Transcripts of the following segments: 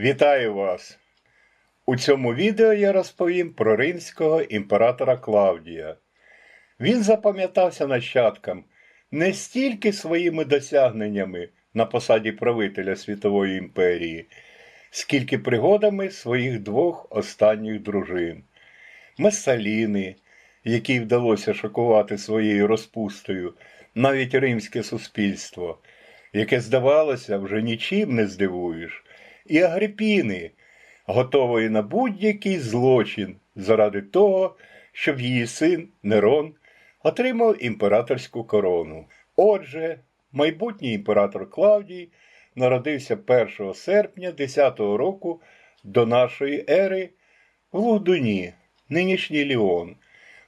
Вітаю вас! У цьому відео я розповім про римського імператора Клавдія. Він запам'ятався нащадкам не стільки своїми досягненнями на посаді правителя Світової імперії, скільки пригодами своїх двох останніх дружин Месаліни, якій вдалося шокувати своєю розпустою навіть римське суспільство, яке, здавалося, вже нічим не здивуєш, і Агрипіни, готової на будь-який злочин заради того, щоб її син Нерон отримав імператорську корону. Отже, майбутній імператор Клавдій народився 1 серпня 10 року до нашої ери в Лугдуні, нинішній Ліон,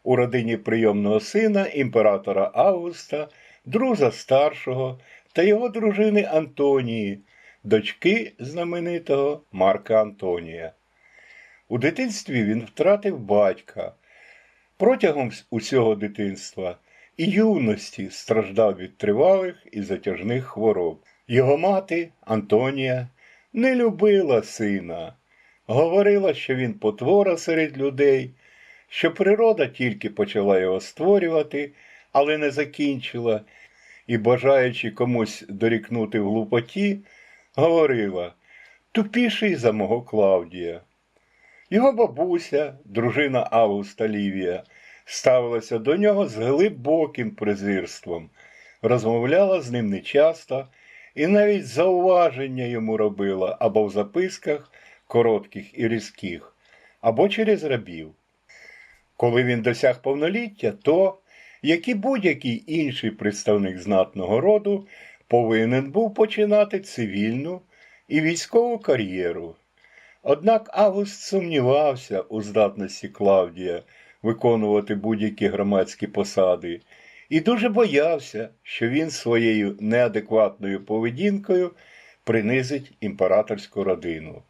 у родині прийомного сина імператора Августа, друза старшого та його дружини Антонії, дочки знаменитого Марка Антонія. У дитинстві він втратив батька. Протягом усього дитинства і юності страждав від тривалих і затяжних хвороб. Його мати Антонія не любила сина, говорила, що він потвора серед людей, що природа тільки почала його створювати, але не закінчила, і, бажаючи комусь дорікнути в глупоті, говорила тупіший за мого Клавдія. Його бабуся, дружина Августа Лівія, ставилася до нього з глибоким презирством, розмовляла з ним нечасто і навіть зауваження йому робила або в записках коротких і різких, або через рабів. Коли він досяг повноліття, то, як і будь-який інший представник знатного роду, повинен був починати цивільну і військову кар'єру. Однак Август сумнівався у здатності Клавдія виконувати будь-які громадські посади і дуже боявся, що він своєю неадекватною поведінкою принизить імператорську родину.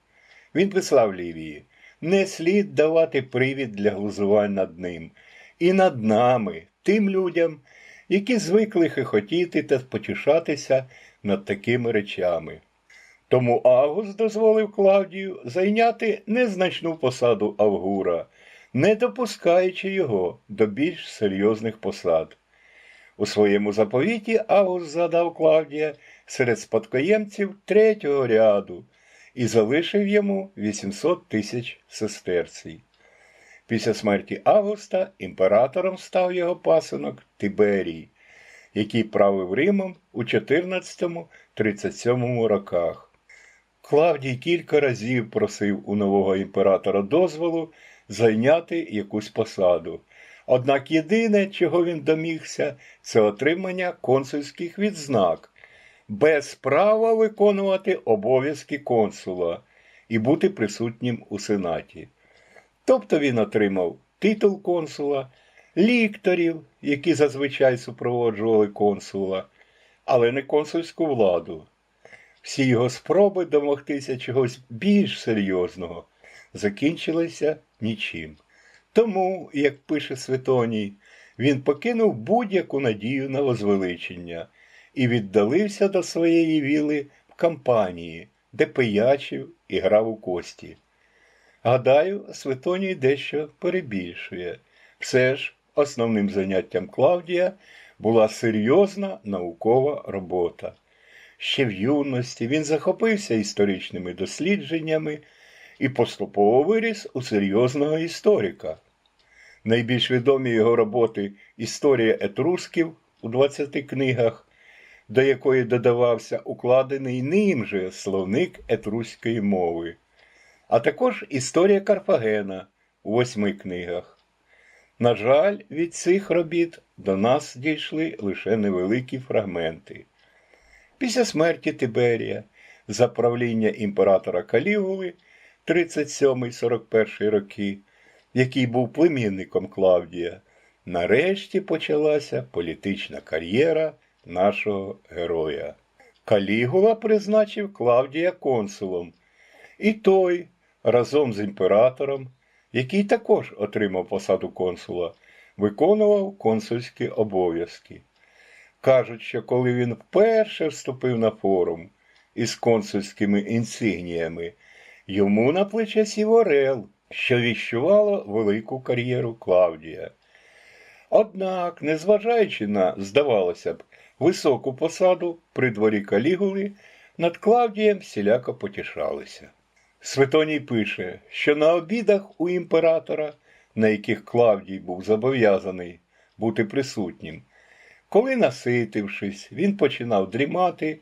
Він писав Лівії: не слід давати привід для глузувань над ним і над нами, тим людям, які звикли хихотіти та потішатися над такими речами. Тому Август дозволив Клавдію зайняти незначну посаду Авгура, не допускаючи його до більш серйозних посад. У своєму заповіті Август задав Клавдія серед спадкоємців третього ряду і залишив йому 800 тисяч сестерцій. Після смерті Августа імператором став його пасинок Тиберій, який правив Римом у 14-37 роках. Клавдій кілька разів просив у нового імператора дозволу зайняти якусь посаду. Однак єдине, чого він домігся, це отримання консульських відзнак, без права виконувати обов'язки консула і бути присутнім у сенаті. Тобто він отримав титул консула, лікторів, які зазвичай супроводжували консула, але не консульську владу. Всі його спроби домогтися чогось більш серйозного закінчилися нічим. Тому, як пише Светоній, він покинув будь-яку надію на возвеличення і віддалився до своєї віли в кампанії, де пиячив і грав у кості. Гадаю, Светоній дещо перебільшує. Все ж основним заняттям Клавдія була серйозна наукова робота. Ще в юності він захопився історичними дослідженнями і поступово виріс у серйозного історика. Найбільш відомі його роботи Історія етрусків у 20 книгах, до якої додавався укладений ним же словник етруської мови, а також Історія Карфагена у восьми книгах. На жаль, від цих робіт до нас дійшли лише невеликі фрагменти. Після смерті Тиберія за правління імператора Калігули 37-41 роки, який був племінником Клавдія, нарешті почалася політична кар'єра нашого героя. Калігула призначив Клавдія консулом, і той разом з імператором, який також отримав посаду консула, виконував консульські обов'язки. Кажуть, що коли він вперше вступив на форум із консульськими інсигніями, Йому на плече сів орел, що віщувало велику кар'єру Клавдія. Однак, незважаючи на, здавалося б, високу посаду при дворі Калігули, над Клавдієм всіляко потішалися. Светоній пише, що на обідах у імператора, на яких Клавдій був зобов'язаний бути присутнім, коли, наситившись, він починав дрімати,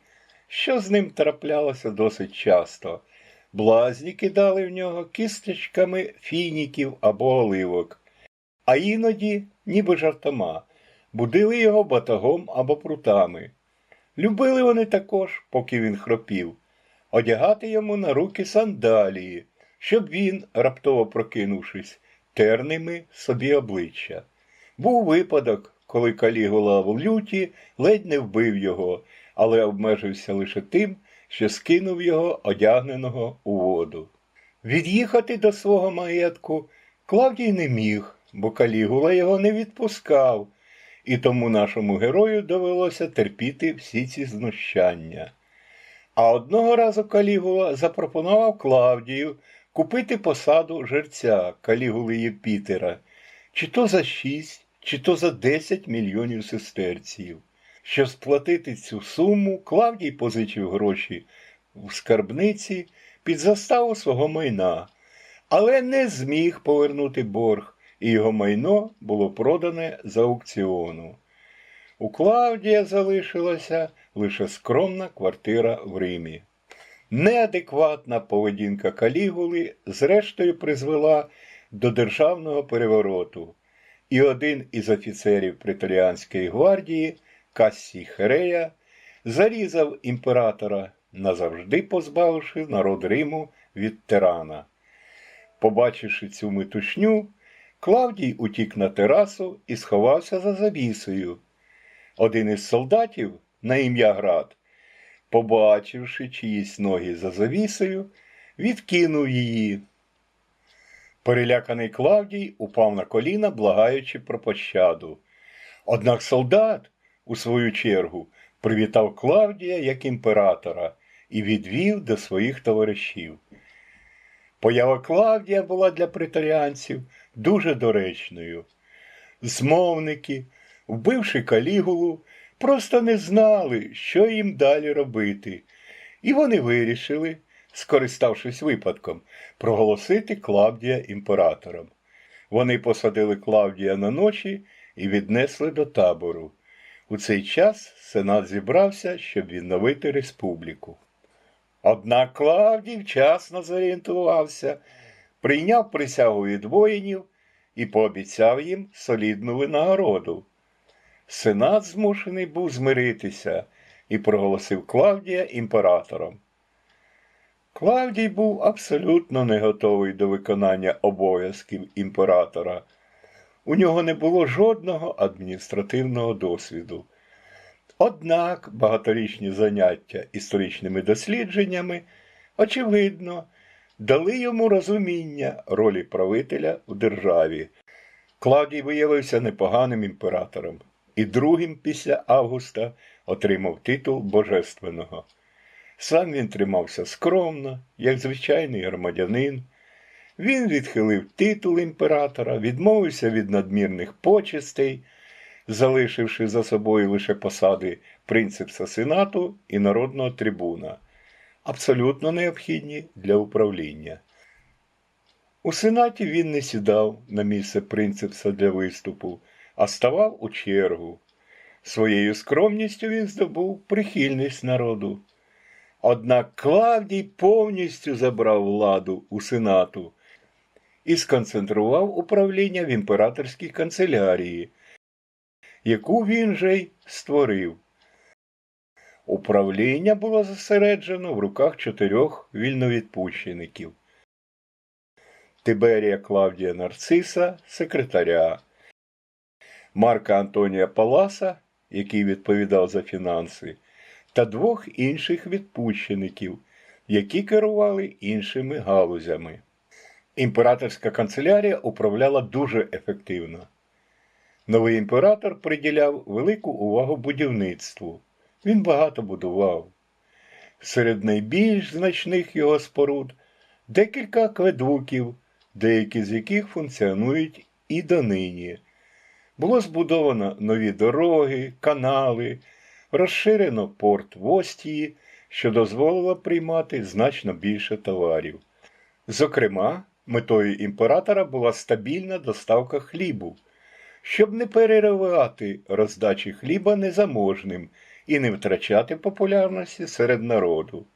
що з ним траплялося досить часто. Блазні кидали в нього кісточками фініків або оливок, а іноді, ніби жартома, будили його батагом або прутами. Любили вони також, поки він хропів, одягати йому на руки сандалії, щоб він, раптово прокинувшись, тер ними собі обличчя. Був випадок, коли Калігула в люті ледь не вбив його, але обмежився лише тим, що скинув його одягненого у воду. Від'їхати до свого маєтку Клавдій не міг, бо Калігула його не відпускав, і тому нашому герою довелося терпіти всі ці знущання. А одного разу Калігула запропонував Клавдію купити посаду жерця Калігули Єпітера, чи то за шість, чи то за десять мільйонів сестерців. Щоб сплатити цю суму, Клавдій позичив гроші в скарбниці під заставу свого майна, але не зміг повернути борг, і його майно було продане за аукціону. У Клавдія залишилася лише скромна квартира в Римі. Неадекватна поведінка Калігули зрештою призвела до державного перевороту, і один із офіцерів преторіанської гвардії, Кассій Херея, зарізав імператора, назавжди позбавивши народ Риму від тирана. Побачивши цю метушню, Клавдій утік на терасу і сховався за завісою. Один із солдатів на ім'я Град, побачивши чиїсь ноги за завісою, відкинув її. Переляканий Клавдій упав на коліна, благаючи про пощаду. Однак солдат, у свою чергу, привітав Клавдія як імператора і відвів до своїх товаришів. Поява Клавдія була для претаріанців дуже доречною. Змовники, вбивши калігулу, просто не знали, що їм далі робити, і вони вирішили, скориставшись випадком, проголосити Клавдія імператором. Вони посадили Клавдія на ночі і віднесли до табору. У цей час сенат зібрався, щоб відновити республіку. Однак Клавдій вчасно зорієнтувався, прийняв присягу від воїнів і пообіцяв їм солідну винагороду. Сенат змушений був змиритися і проголосив Клавдія імператором. Клавдій був абсолютно не готовий до виконання обов'язків імператора. У нього не було жодного адміністративного досвіду. Однак багаторічні заняття історичними дослідженнями, очевидно, дали йому розуміння ролі правителя у державі. Клавдій виявився непоганим імператором і другим після Августа отримав титул Божественного. Сам він тримався скромно, як звичайний громадянин. Він відхилив титул імператора, відмовився від надмірних почестей, залишивши за собою лише посади принципса сенату і народного трибуна, абсолютно необхідні для управління. У сенаті він не сідав на місце принципса для виступу, а ставав у чергу. Своєю скромністю він здобув прихильність народу. Однак Клавдій повністю забрав владу у сенату і сконцентрував управління в імператорській канцелярії, яку він же й створив. Управління було зосереджено в руках чотирьох вільновідпущеників. Тиберія Клавдія Нарциса, секретаря, Марка Антонія Паласа, який відповідав за фінанси, та двох інших відпущеників, які керували іншими галузями. Імператорська канцелярія управляла дуже ефективно. Новий імператор приділяв велику увагу будівництву. Він багато будував. Серед найбільш значних його споруд декілька акведуків, деякі з яких функціонують і донині. Було збудовано нові дороги, канали, розширено порт в Остії, що дозволило приймати значно більше товарів. Зокрема, метою імператора була стабільна доставка хлібу, щоб не переривати роздачі хліба незаможним і не втрачати популярності серед народу.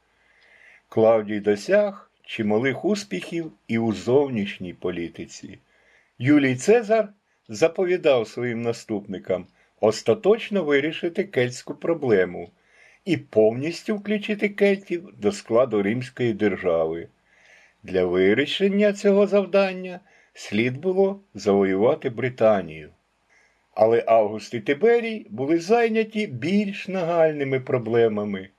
Клавдій досяг чималих успіхів і у зовнішній політиці. Юлій Цезар заповідав своїм наступникам остаточно вирішити кельтську проблему і повністю включити кельтів до складу Римської держави. Для вирішення цього завдання слід було завоювати Британію. Але Август і Тиберій були зайняті більш нагальними проблемами.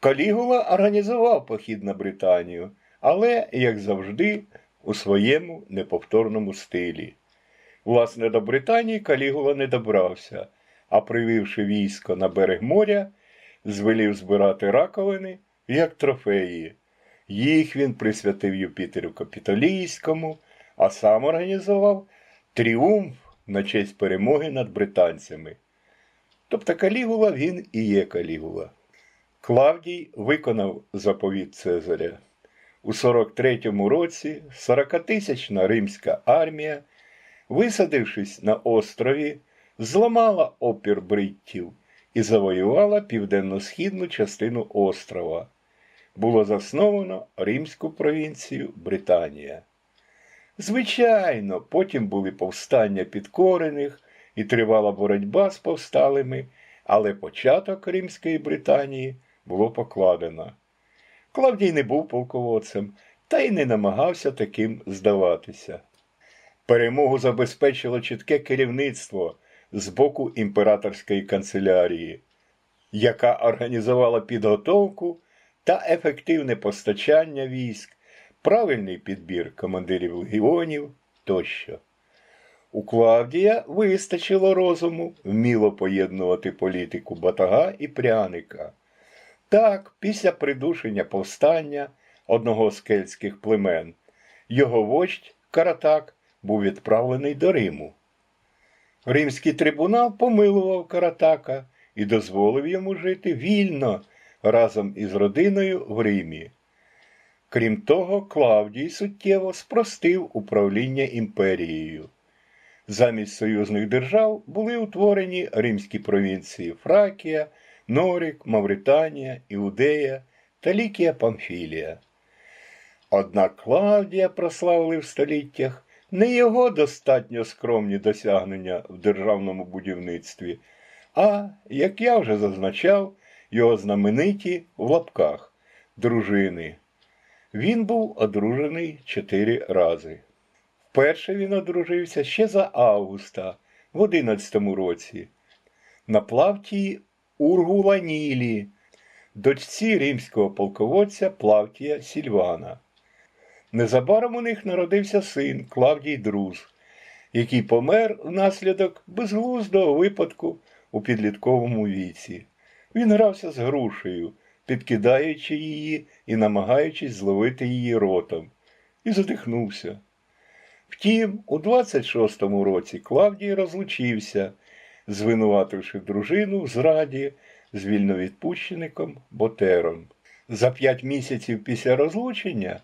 Калігула організував похід на Британію, але, як завжди, у своєму неповторному стилі. Власне, до Британії Калігула не добрався, а привівши військо на берег моря, звелів збирати раковини як трофеї. Їх він присвятив Юпітеру Капітолійському, а сам організував тріумф на честь перемоги над британцями. Тобто Калігула він і є Калігула. Клавдій виконав заповіт Цезаря. У 43-му році 40-тисячна римська армія, висадившись на острові, зламала опір бриттів і завоювала південно-східну частину острова. Було засновано римську провінцію Британія. Звичайно, потім були повстання підкорених і тривала боротьба з повсталими, але початок Римської Британії було покладено. Клавдій не був полководцем та й не намагався таким здаватися. Перемогу забезпечило чітке керівництво з боку імператорської канцелярії, яка організувала підготовку та ефективне постачання військ, правильний підбір командирів легіонів тощо. У Клавдія вистачило розуму вміло поєднувати політику батага і пряника. Так, після придушення повстання одного з кельтських племен, його вождь Каратак був відправлений до Риму. Римський трибунал помилував Каратака і дозволив йому жити вільно разом із родиною в Римі. Крім того, Клавдій суттєво спростив управління імперією. Замість союзних держав були утворені римські провінції Фракія, Норік, Мавританія, Іудея та Лікія Памфілія. Однак Клавдія прославили в століттях не його достатньо скромні досягнення в державному будівництві, а, як я вже зазначав, його знамениті в лапках дружини. Він був одружений чотири рази. Вперше він одружився ще за Августа в 11 році на Плавтії Ургуланілі, дочці римського полководця Плавтія Сільвана. Незабаром у них народився син Клавдій Друз, який помер внаслідок безглуздого випадку у підлітковому віці. Він грався з грушею, підкидаючи її і намагаючись зловити її ротом, і задихнувся. Втім, у 26-му році Клавдій розлучився, звинувативши дружину в зраді з вільновідпущеником Ботером. За п'ять місяців після розлучення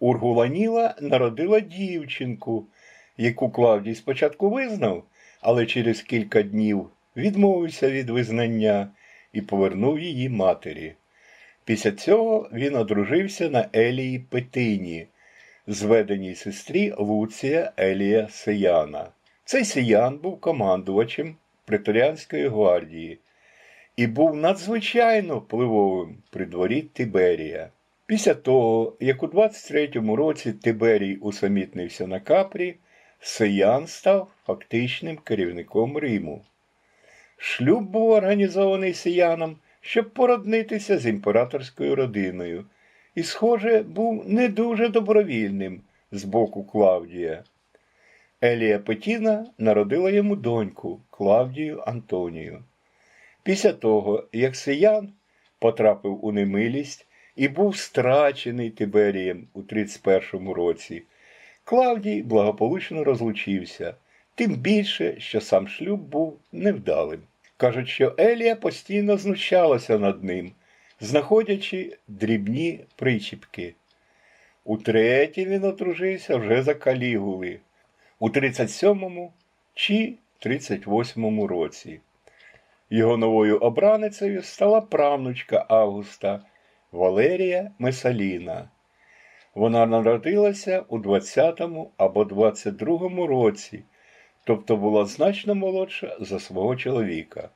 Ургуланіла народила дівчинку, яку Клавдій спочатку визнав, але через кілька днів відмовився від визнання і повернув її матері. Після цього він одружився на Елії Петині, зведеній сестрі Луція Елія Сияна. Цей Сиян був командувачем Преторіанської гвардії і був надзвичайно впливовим при дворі Тиберія. Після того, як у 23-му році Тиберій усамітнився на Капрі, Сиян став фактичним керівником Риму. Шлюб був організований Сияном, щоб породнитися з імператорською родиною, і, схоже, був не дуже добровільним з боку Клавдія. Елія Петіна народила йому доньку Клавдію Антонію. Після того, як Сиян потрапив у немилість і був страчений Тиберієм у 31-му році. Клавдій благополучно розлучився, тим більше, що сам шлюб був невдалим. Кажуть, що Елія постійно знущалася над ним, знаходячи дрібні причіпки. Утретє він одружився вже за калігули у 37-му чи 38-му році. Його новою обраницею стала правнучка Августа Валерія Месаліна. Вона народилася у 20-му або 22-му році, тобто була значно молодша за свого чоловіка.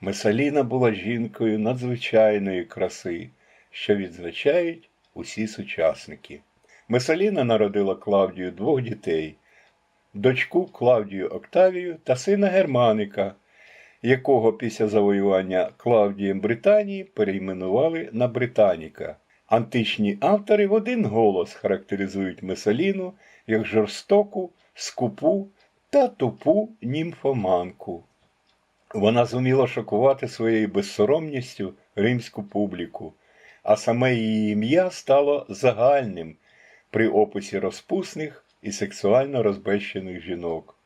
Месаліна була жінкою надзвичайної краси, що відзначають усі сучасники. Месаліна народила Клавдію двох дітей дочку Клавдію Октавію та сина Германика, якого після завоювання Клавдієм Британії перейменували на Британіка. Античні автори в один голос характеризують Месаліну як жорстоку, скупу та тупу німфоманку. Вона зуміла шокувати своєю безсоромністю римську публіку, а саме її ім'я стало загальним при описі розпусних і сексуально розбещених жінок.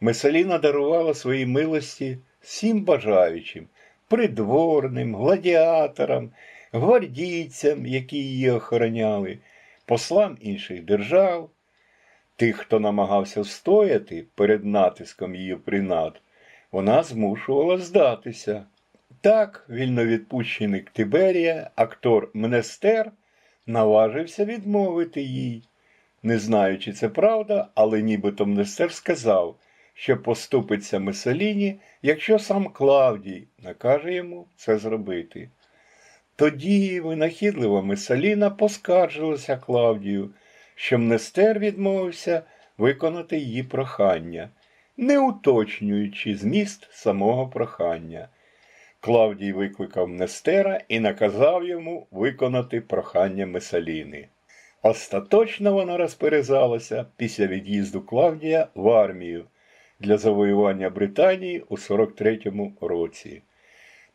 Месаліна дарувала свої милості всім бажаючим, придворним, гладіаторам, гвардійцям, які її охороняли, послам інших держав, тих, хто намагався встояти перед натиском її принад, вона змушувала здатися. Так, вільновідпущеник Тиберія, актор Мнестер, наважився відмовити їй. Не знаю, чи це правда, але нібито Мнестер сказав, що поступиться Месаліні, якщо сам Клавдій накаже йому це зробити. Тоді винахідлива Месаліна поскаржилася Клавдію, що Мнестер відмовився виконати її прохання, не уточнюючи зміст самого прохання. Клавдій викликав Мнестера і наказав йому виконати прохання Месаліни. Остаточно вона розперезалася після від'їзду Клавдія в армію для завоювання Британії у 43-му році.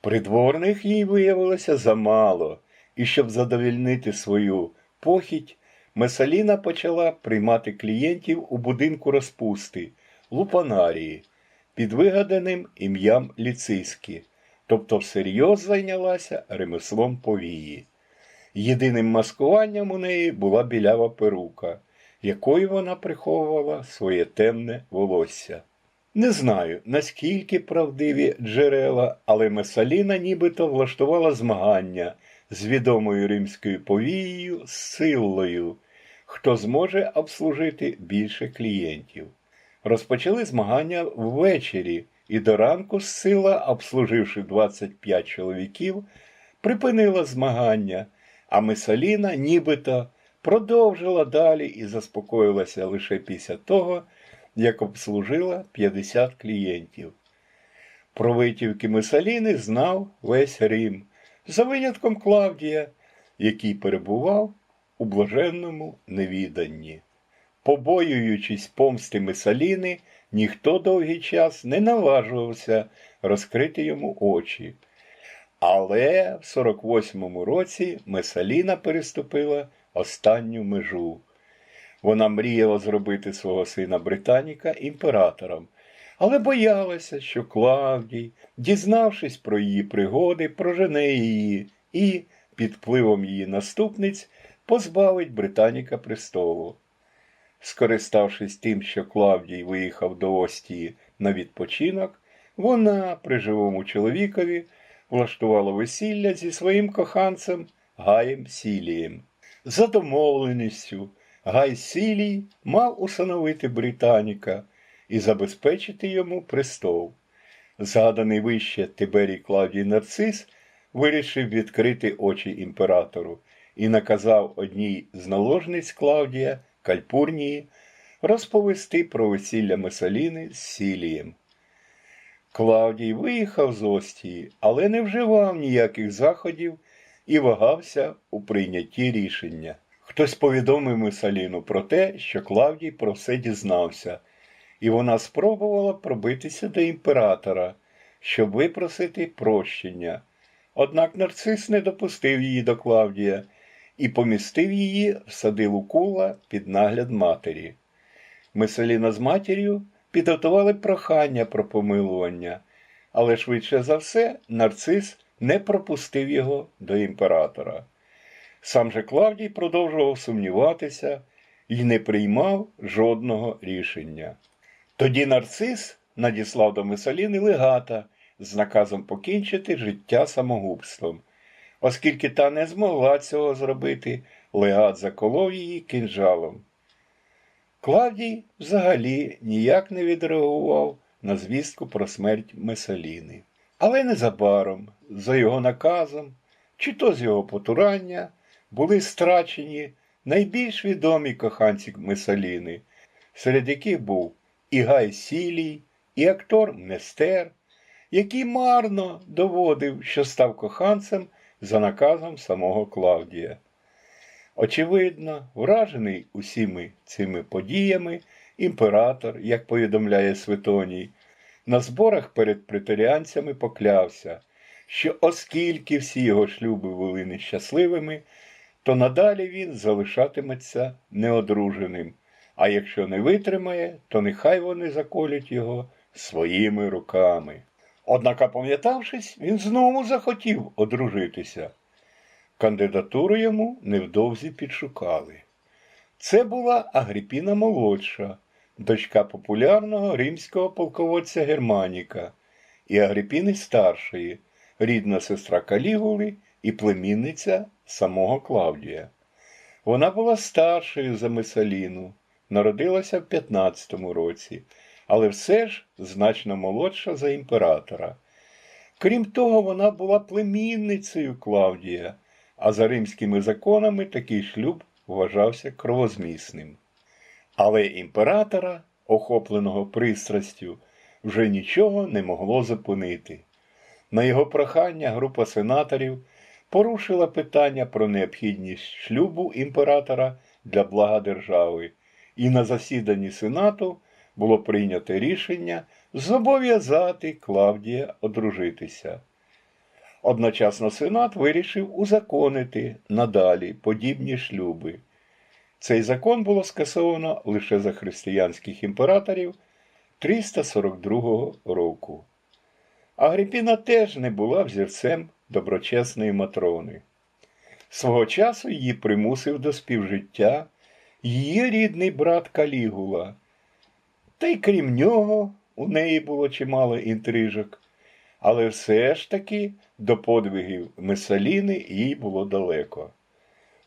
Придворних їй виявилося замало, і щоб задовільнити свою похідь, Месаліна почала приймати клієнтів у будинку розпусти Лупанарії під вигаданим ім'ям Ліциські, тобто всерйоз зайнялася ремеслом повії. Єдиним маскуванням у неї була білява перука, якою вона приховувала своє темне волосся. Не знаю, наскільки правдиві джерела, але Месаліна нібито влаштувала змагання з відомою римською повією Силлою, хто зможе обслужити більше клієнтів. Розпочали змагання ввечері, і до ранку Сила, обслуживши 25 чоловіків, припинила змагання, а Месаліна нібито продовжила далі і заспокоїлася лише після того, як обслужила 50 клієнтів. Про витівки Месаліни знав весь Рим, за винятком Клавдія, який перебував у блаженному невіданні. Побоюючись помсти Месаліни, ніхто довгий час не наважувався розкрити йому очі. Але в 48-му році Месаліна переступила останню межу. Вона мріяла зробити свого сина Британіка імператором, але боялася, що Клавдій, дізнавшись про її пригоди, прожене її і, під впливом її наступниць, позбавить Британіка престолу. Скориставшись тим, що Клавдій виїхав до Остії на відпочинок, вона при живому чоловікові влаштувала весілля зі своїм коханцем Гаєм Сілієм. За домовленістю Гай Сілій мав усиновити Британіка і забезпечити йому престол. Згаданий вище Тиберій Клавдій Нарцис вирішив відкрити очі імператору і наказав одній з наложниць Клавдія Кальпурнії розповісти про весілля Месаліни з Сілієм. Клавдій виїхав з Остії, але не вживав ніяких заходів і вагався у прийнятті рішення. Хтось повідомив Месаліну про те, що Клавдій про все дізнався, і вона спробувала пробитися до імператора, щоб випросити прощення. Однак нарцис не допустив її до Клавдія і помістив її в сади Лукула під нагляд матері. Меселіна з матір'ю підготували прохання про помилування, але швидше за все нарцис не пропустив його до імператора. Сам же Клавдій продовжував сумніватися і не приймав жодного рішення. Тоді нарцис надіслав до Месаліни легата з наказом покінчити життя самогубством. Оскільки та не змогла цього зробити, легат заколов її кинжалом. Клавдій взагалі ніяк не відреагував на звістку про смерть Месаліни. Але незабаром, за його наказом, чи то з його потурання, були страчені найбільш відомі коханці Месаліни, серед яких був і Гай Сілій, і актор Мнестер, який марно доводив, що став коханцем за наказом самого Клавдія. Очевидно, вражений усіми цими подіями, імператор, як повідомляє Светоній, на зборах перед преторіанцями поклявся, що оскільки всі його шлюби були нещасливими, то надалі він залишатиметься неодруженим, а якщо не витримає, то нехай вони заколять його своїми руками. Однак, опам'ятавшись, він знову захотів одружитися. Кандидатуру йому невдовзі підшукали. Це була Агріпіна молодша, дочка популярного римського полководця Германіка і Агріпіни старшої, рідна сестра Калігули і племінниця самого Клавдія. Вона була старшою за Месаліну, народилася в 15-му році, але все ж значно молодша за імператора. Крім того, вона була племінницею Клавдія, а за римськими законами такий шлюб вважався кровозмісним. Але імператора, охопленого пристрастю, вже нічого не могло зупинити. На його прохання група сенаторів порушила питання про необхідність шлюбу імператора для блага держави, і на засіданні Сенату було прийнято рішення зобов'язати Клавдія одружитися. Одночасно Сенат вирішив узаконити надалі подібні шлюби. Цей закон було скасовано лише за християнських імператорів 342 року. Агріпіна теж не була взірцем доброчесної матрони. Свого часу її примусив до співжиття її рідний брат Калігула. Та й крім нього, у неї було чимало інтрижок, але все ж таки до подвигів Месаліни їй було далеко.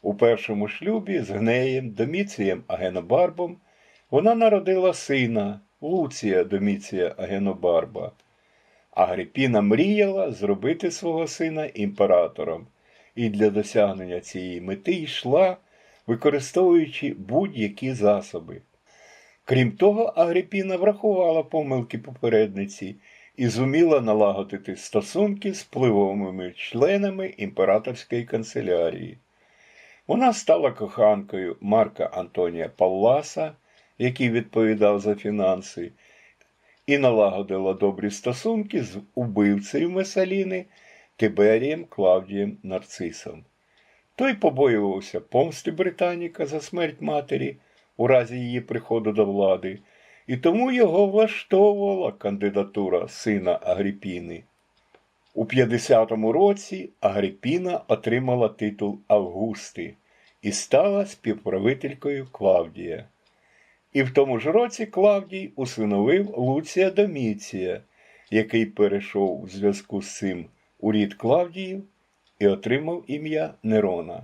У першому шлюбі з Гнеєм Доміцієм Агенобарбом вона народила сина Луція Доміція Агенобарба. Агрипіна мріяла зробити свого сина імператором, і для досягнення цієї мети йшла, використовуючи будь-які засоби. Крім того, Агрипіна врахувала помилки попередниці і зуміла налагодити стосунки з впливовими членами імператорської канцелярії. Вона стала коханкою Марка Антонія Палласа, який відповідав за фінанси, і налагодила добрі стосунки з убивцею Месаліни Тиберієм Клавдієм Нарцисом. Той побоювався помсти Британіка за смерть матері у разі її приходу до влади, і тому його влаштовувала кандидатура сина Агріпіни. У 50-му році Агрипіна отримала титул Августи і стала співправителькою Клавдія. І в тому ж році Клавдій усиновив Луція Доміція, який перейшов у зв'язку з цим у рід Клавдіїв і отримав ім'я Нерона.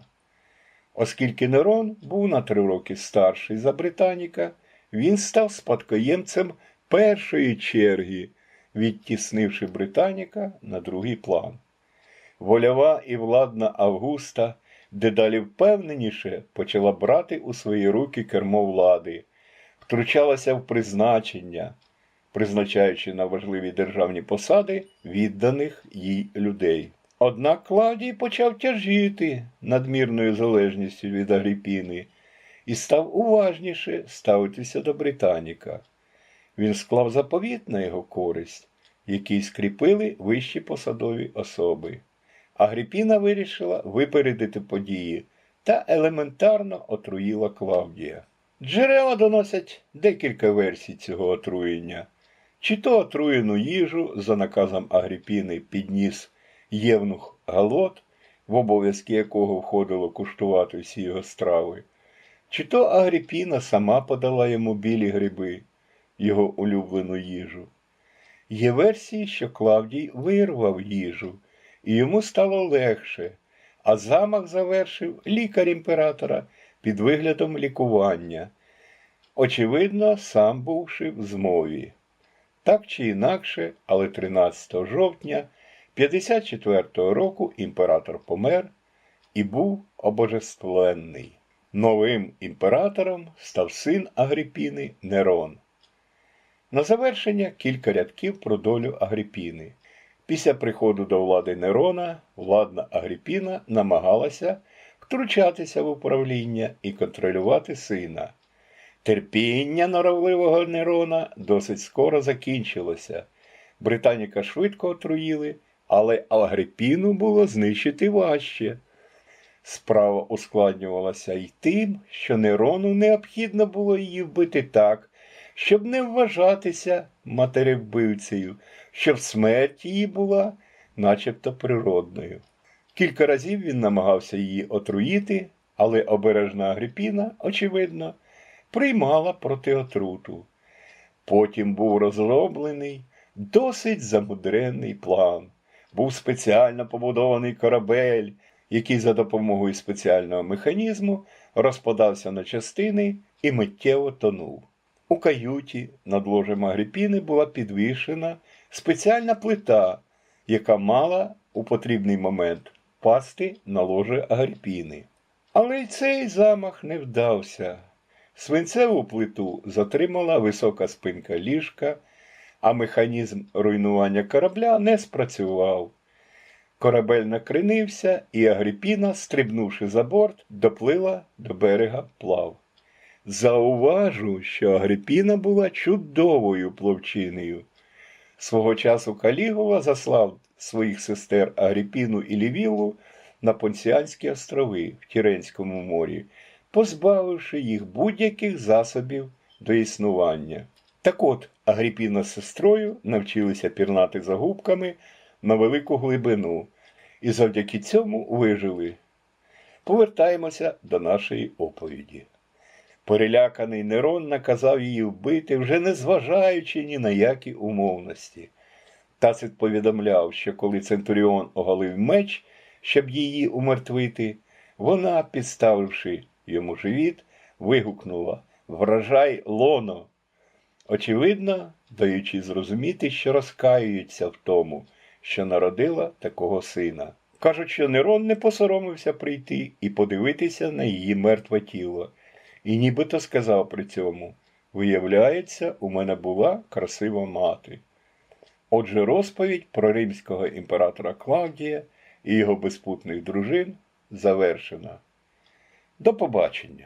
Оскільки Нерон був на три роки старший за Британіка, він став спадкоємцем першої черги відтіснивши Британіка на другий план. Вольова і владна Августа дедалі впевненіше почала брати у свої руки кермо влади, втручалася в призначення, призначаючи на важливі державні посади відданих їй людей. Однак Клавдій почав тяжіти надмірною залежністю від Агріпіни і став уважніше ставитися до Британіка. Він склав заповіт на його користь, який скріпили вищі посадові особи. Агріпіна вирішила випередити події та елементарно отруїла Клавдія. Джерела доносять декілька версій цього отруєння. Чи то отруєну їжу за наказом Агріпіни підніс Євнух Галот, в обов'язки якого входило куштувати всі його страви, чи то Агріпіна сама подала йому білі гриби, його улюблену їжу. Є версії, що Клавдій вирвав їжу, і йому стало легше, а замах завершив лікар імператора під виглядом лікування, очевидно, сам бувши в змові. Так чи інакше, але 13 жовтня 54 року імператор помер і був обожествлений. Новим імператором став син Агріпіни Нерон. На завершення кілька рядків про долю Агріпіни. Після приходу до влади Нерона владна Агріпіна намагалася втручатися в управління і контролювати сина. Терпіння норовливого Нерона досить скоро закінчилося. Британіка швидко отруїли, але Агрипіну було знищити важче. Справа ускладнювалася й тим, що Нерону необхідно було її вбити так, щоб не вважатися матеревбивцею, щоб смерть її була начебто природною. Кілька разів він намагався її отруїти, але обережна Агрипіна, очевидно, приймала протиотруту. Потім був розроблений досить замудрений план. Був спеціально побудований корабель, який за допомогою спеціального механізму розпадався на частини і миттєво тонув. У каюті над ложем Агрипіни була підвішена спеціальна плита, яка мала у потрібний момент пасти на ложе Агрипіни. Але й цей замах не вдався. Свинцеву плиту затримала висока спинка ліжка, а механізм руйнування корабля не спрацював. Корабель накренився, і Агріпіна, стрибнувши за борт, доплила до берега плав. Зауважу, що Агрипіна була чудовою пловчинею. Свого часу Калігула заслав своїх сестер Агріпіну і Лівілу на Понціанські острови в Тіренському морі, позбавивши їх будь-яких засобів до існування. Так от Агріпіна з сестрою навчилися пірнати за губками на велику глибину і завдяки цьому вижили. Повертаємося до нашої оповіді. Переляканий Нерон наказав її вбити, вже не зважаючи ні на які умовності. Тацит повідомляв, що коли Центуріон оголив меч, щоб її умертвити, вона, підставивши йому живіт, вигукнула Вражай лоно. Очевидно, даючи зрозуміти, що розкаюється в тому, що народила такого сина. Кажуть, що Нерон не посоромився прийти і подивитися на її мертве тіло, і нібито сказав при цьому Виявляється, у мене була красива мати. Отже, розповідь про римського імператора Клавдія і його безпутних дружин завершена. До побачення!